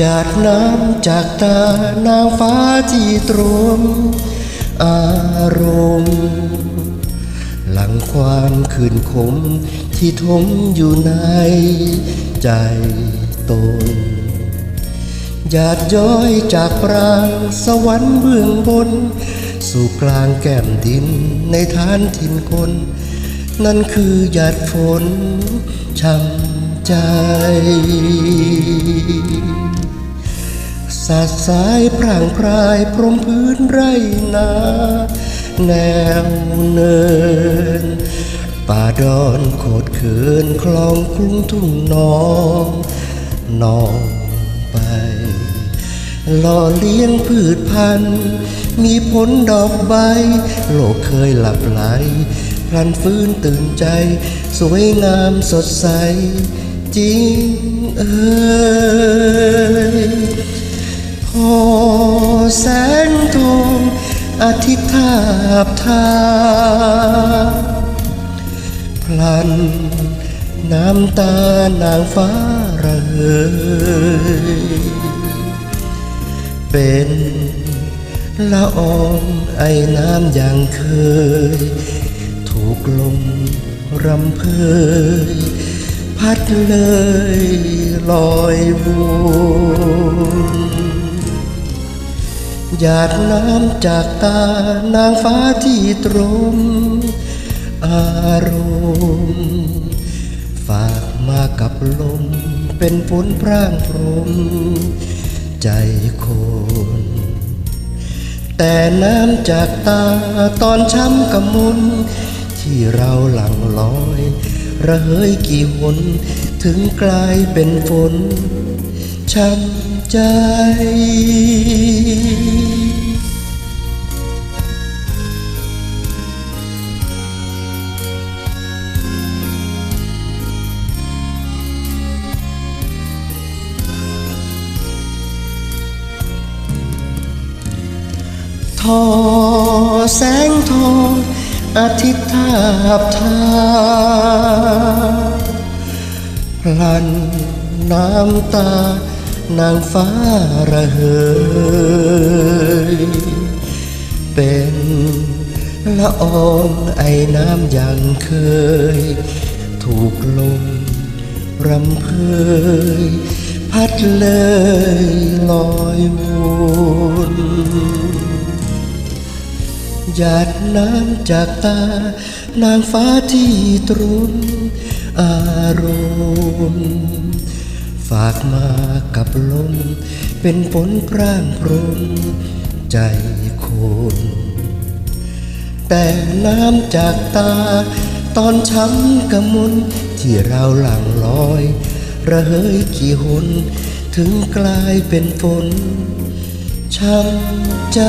หยาดน้ำจากตานางฟ้าที่ตรวมอารมณ์ หลังความคืนคมที่ทมอยู่ในใจตนหยาดย้อยจากปรางสวรรค์เบื้องบน สู่กลางแก้มดินในฐานถิ่นคน นั่นคือหยาดฝนช่ำใจ สาดสายพร่างพรายพรมพื้นไรนา แนวเนิน ป่าดอนโคดเขินคลองกรุงทุ่งนองนองไปหล่อเลี้ยงพืชพันธุ์มีผลดอกใบ โลกเคยหลับไหลพลันฟื้นตื่นใจ สวยงามสดใส จริงเอ่ย แสงทองอาทิตย์ทาบทาพลันน้ำตานางฟ้าระเหยเป็นละอองไอ้น้ำอย่างเคย ถูกลมรำเพย พัดเลยลอยวน หยาดน้ำจากตานางฟ้าที่ตรม อารมณ์ ฝากมากับลม เป็นฝนพร่างพรม ใจคนแต่น้ำจากตาตอนช้ำกำมุน ที่เราหลั่งลอย ระเหยกี่หน ถึงกลายเป็นฝนช้ำใจ อแสงทองอาทิตย์ทาบทาพลันน้ำตานางฟ้าระเหย เป็นละอองไอ้น้ำอย่างเคย ถูกลมรำเพย พัดเลยลอยวน หยาดน้ำจากตา นางฟ้าที่ตรุนอารมณ์ฝากมากับลม เป็นฝนพร่างพรมใจคนแต่น้ำจากตา ตอนช้ำกระมุนที่เราหลั่งลอย ระเหยกี่หนถึงกลายเป็นฝนช้ำใจ